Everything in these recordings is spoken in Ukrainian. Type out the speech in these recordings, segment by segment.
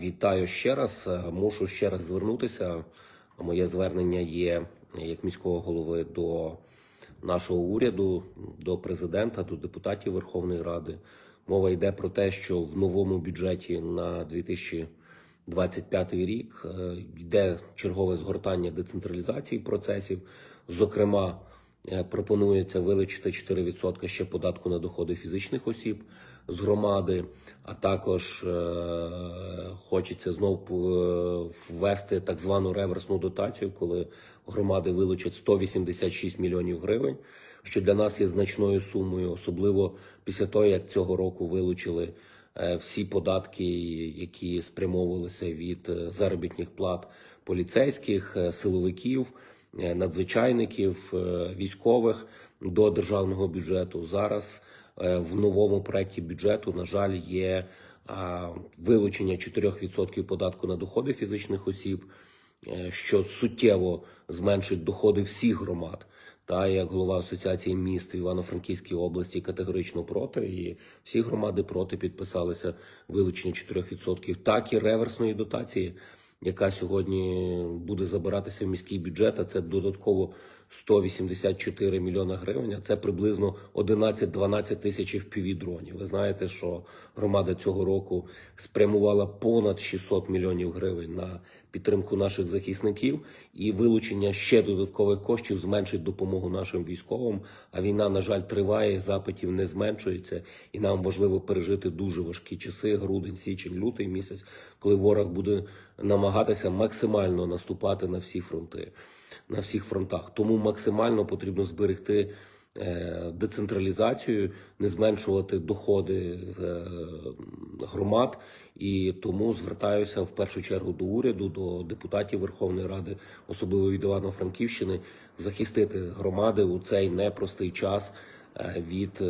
Вітаю ще раз. Е, Мушу ще раз звернутися. Моє звернення є як міського голови до нашого уряду, до президента, до депутатів Верховної Ради. Мова йде про те, що в новому бюджеті на 2025 рік е, йде чергове згортання децентралізації процесів. Зокрема, е, пропонується вилучити 4% ще податку на доходи фізичних осіб з громади, а також е, хочеться знов е, ввести так звану реверсну дотацію, коли громади вилучать 186 мільйонів гривень, що для нас є значною сумою, особливо після того, як цього року вилучили е, всі податки, які спрямовувалися від е, заробітних плат поліцейських, е, силовиків, е, надзвичайників, е, військових до державного бюджету. Зараз е, в новому проекті бюджету, на жаль, є вилучення 4% податку на доходи фізичних осіб, е, що суттєво зменшить доходи всіх громад. Та як голова асоціації міст Івано-Франківській області категорично проти, і всі громади проти підписалися вилучення 4%, так і реверсної дотації, яка сьогодні буде забиратися в міський бюджет. А це додатково 184 мільйона гривень. а Це приблизно 11-12 тисяч FPV-дронів. Ви знаєте, що громада цього року спрямувала понад 600 мільйонів гривень на підтримку наших захисників, і вилучення ще додаткових коштів зменшить допомогу нашим військовим. А війна, на жаль, триває, запитів не зменшується, і нам важливо пережити дуже важкі часи: грудень, січень, лютий місяць, коли ворог буде намагатися максимально наступати на всі фронти, на всіх фронтах. Тому максимально потрібно зберегти. е, Децентралізацію, не зменшувати доходи е, громад, і тому звертаюся в першу чергу до уряду, до депутатів Верховної Ради, особливо від Івано-Франківщини, захистити громади у цей непростий час е, від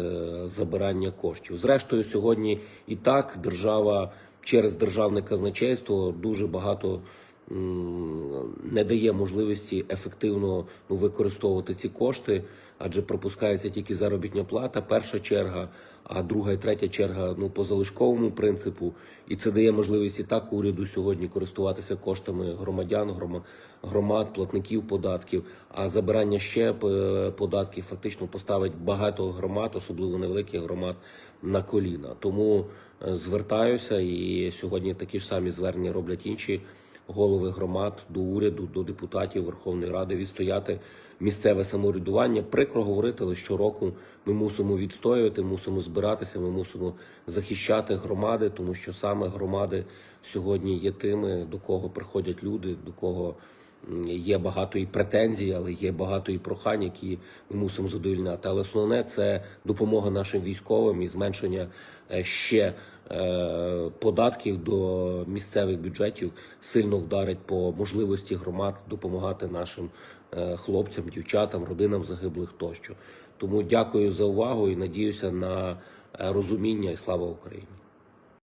забирання коштів. Зрештою, сьогодні і так держава через державне казначейство дуже багато не дає можливості ефективно ну, використовувати ці кошти, адже пропускається тільки заробітня плата, перша черга, а друга і третя черга ну по залишковому принципу. І це дає можливість і так уряду сьогодні користуватися коштами громадян, грома- громад, платників податків. А забирання ще е, податків фактично поставить багато громад, особливо невеликих громад, на коліна. Тому е, звертаюся, і сьогодні такі ж самі звернення роблять інші голови громад до уряду, до депутатів Верховної Ради відстояти місцеве самоврядування. Прикро говорити, але щороку ми мусимо відстоювати, мусимо збиратися, ми мусимо захищати громади, тому що саме громади сьогодні є тими, до кого приходять люди, до кого є багато і претензій, але є багато і прохань, які ми мусимо задовільняти. Але основне це допомога нашим військовим і зменшення е, ще е, податків до місцевих бюджетів сильно вдарить по можливості громад допомагати нашим е, хлопцям, дівчатам, родинам загиблих тощо. Тому дякую за увагу і надіюся на розуміння і слава Україні.